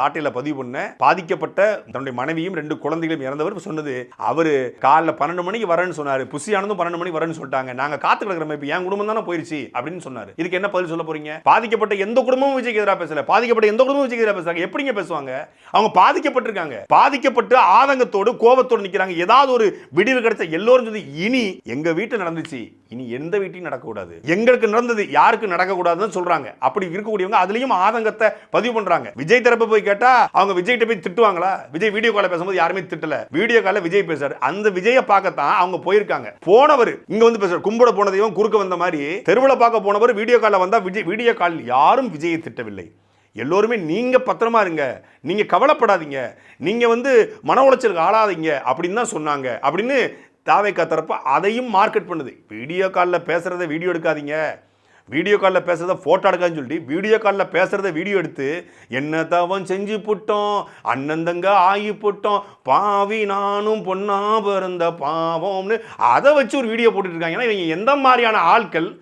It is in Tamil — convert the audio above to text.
சாட்டையில் பதிவு பண்ண பாதிக்கப்பட்ட தன்னுடைய மனைவியும் ரெண்டு குழந்தைகளும் இறந்தவர் சொன்னது. அவர் காலைல பன்னெண்டு மணிக்கு வரேன்னு சொன்னார். புசியானதும் பன்னெண்டு மணிக்கு வரேன்னு சொல்லிட்டாங்க. நாங்கள் காத்து கிடக்கிறோம் இப்போ என் குடும்பம் தானே போயிருச்சு அப்படின்னு சொன்னார். இதுக்கு என்ன பதில் சொல்ல போறீங்க? பாதிக்கப்பட்ட எந்த குடும்பமும் விஜய்க்கு எதிராக பேசல. பாதிக்கப்பட்ட எந்த குடும்பமும் விஜய்க்கு எதிராக பேசுறாங்க எப்படிங்க பேசுவாங்க? அவங்க பாதிக்கப்பட்டிருக்காங்க. பாதிக்கப்பட்டு ஆதங்கத்தோடு கோபத்தோடு நிற்கிறாங்க ஏதாவது ஒரு விடிவு கிடைச்ச எல்லோரும் சொல்லி இனி எங்க வீட்டில் நடந்துச்சு? இனி எந்த வீட்டையும் நடக்கக்கூடாது. எங்களுக்கு நடந்தது யாருக்கு நடக்கக்கூடாதுன்னு சொல்றாங்க. அப்படி இருக்கக்கூடியவங்க அதுலயும் ஆதங்கத்தை பதிவு பண்றாங்க. விஜய் தரப்பு போய் கேட்டா அவங்க விஜய் போய் திட்டுவாங்களா? விஜய் வீடியோ கால பேசும்போது யாருமே திட்டல. வீடியோ கால விஜய் பேசுறாரு. அந்த விஜயை பார்க்கத்தான் அவங்க போயிருக்காங்க. போனவர் இங்க வந்து பேசுறாரு. கும்பிட போனதையும் குறுக்க வந்த மாதிரி தெருவில் பார்க்க போனவர் வீடியோ காலில் வந்தா விஜய் வீடியோ கால் யாரும் விஜயை திட்டவில்லை. எல்லோருமே நீங்க பத்திரமா இருங்க. நீங்க கவலைப்படாதீங்க. நீங்க வந்து மன உளைச்சலுக்கு ஆளாதீங்க அப்படின்னு தான் சொன்னாங்க. அப்படின்னு தாவேக்கா தரப்பு அதையும் மார்க்கெட் பண்ணுது. வீடியோ காலில் பேசுகிறத வீடியோ எடுக்காதீங்க. வீடியோ காலில் பேசுகிறத ஃபோட்டோ எடுக்கான்னு சொல்லிட்டு வீடியோ காலில் பேசுகிறத வீடியோ எடுத்து என்ன தவம் செஞ்சு புட்டோம் அண்ணன் தங்க ஆகி புட்டோம் பாவி நானும் பொண்ணா பிறந்த பாவம்னு அதை வச்சு ஒரு வீடியோ போட்டுட்டு இருக்காங்க. ஏன்னா இவங்க எந்த மாதிரியான ஆட்கள்